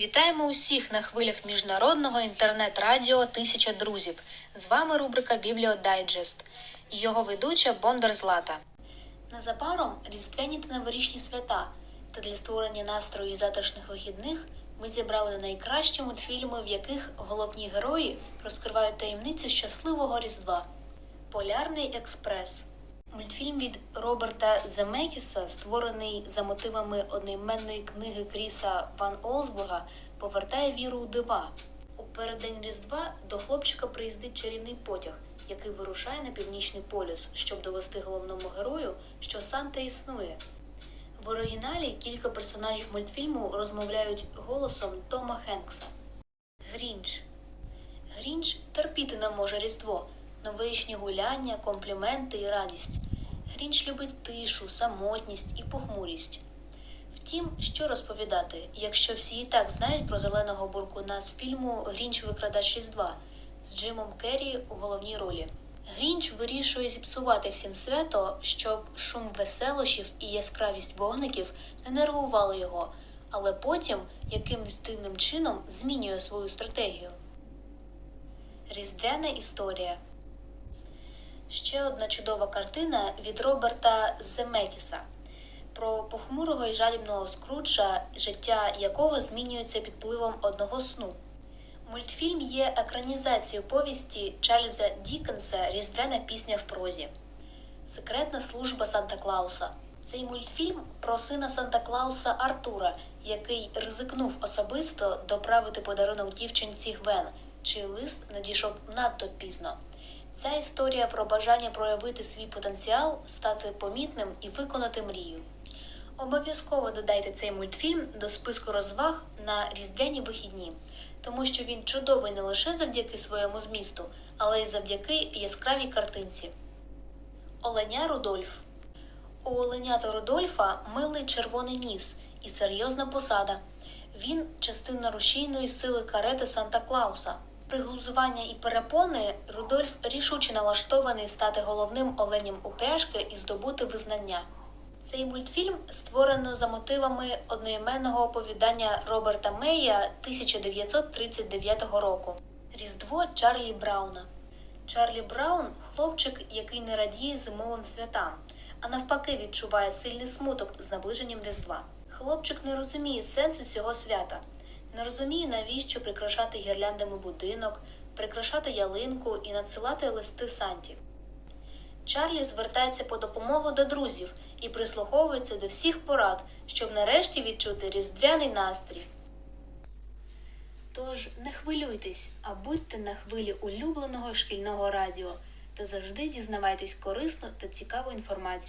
Вітаємо усіх на хвилях міжнародного інтернет-радіо Тисяча друзів. З вами рубрика Бібліодайджест і його ведуча Бондар Злата. Незабаром різдвяні та новорічні свята. Та для створення настрою і затишних вихідних ми зібрали найкращі мультфільми, в яких головні герої розкривають таємницю щасливого Різдва. Полярний експрес. Мультфільм від Роберта Земекіса, створений за мотивами одноіменної книги Кріса Ван Олсбурга, повертає віру у дива. У переддень Різдва до хлопчика приїздить чарівний потяг, який вирушає на північний полюс, щоб довести головному герою, що Санта існує. В оригіналі кілька персонажів мультфільму розмовляють голосом Тома Хенкса. Грінч. Грінч терпіти не може Різдво, новорічні гуляння, компліменти і радість. Грінч любить тишу, самотність і похмурість. Втім, що розповідати, якщо всі і так знають про зеленого буркуна з фільму Грінч викрадач Різдва з Джимом Керрі у головній ролі. Грінч вирішує зіпсувати всім свято, щоб шум веселощів і яскравість вогників не нервували його, але потім якимось дивним чином змінює свою стратегію. Різдвяна історія. Ще одна чудова картина від Роберта Земекіса про похмурого і жадібного скруджа, життя якого змінюється під впливом одного сну. Мультфільм є екранізацією повісті Чарльза Дікенса Різдвяна пісня в прозі. Секретна служба Санта Клауса. Цей мультфільм про сина Санта Клауса Артура, який ризикнув особисто доправити подарунок дівчинці Гвен, чий лист надійшов надто пізно. Ця історія про бажання проявити свій потенціал, стати помітним і виконати мрію. Обов'язково додайте цей мультфільм до списку розваг на різдвяні вихідні, тому що він чудовий не лише завдяки своєму змісту, але й завдяки яскравій картинці. Оленя Рудольф у оленята Рудольфа милий червоний ніс і серйозна посада. Він частина рушійної сили карети Санта Клауса. При глузування і перепони Рудольф рішуче налаштований стати головним оленем упряжки і здобути визнання. Цей мультфільм створено за мотивами одноіменного оповідання Роберта Мея 1939 року Різдво Чарлі Брауна. Чарлі Браун хлопчик, який не радіє зимовим святам, а навпаки відчуває сильний смуток з наближенням Різдва. Хлопчик не розуміє сенсу цього свята, не розуміє, навіщо прикрашати гірляндами будинок, прикрашати ялинку і надсилати листи Санті. Чарлі звертається по допомогу до друзів і прислуховується до всіх порад, щоб нарешті відчути різдвяний настрій. Тож не хвилюйтесь, а будьте на хвилі улюбленого шкільного радіо та завжди дізнавайтесь корисну та цікаву інформацію.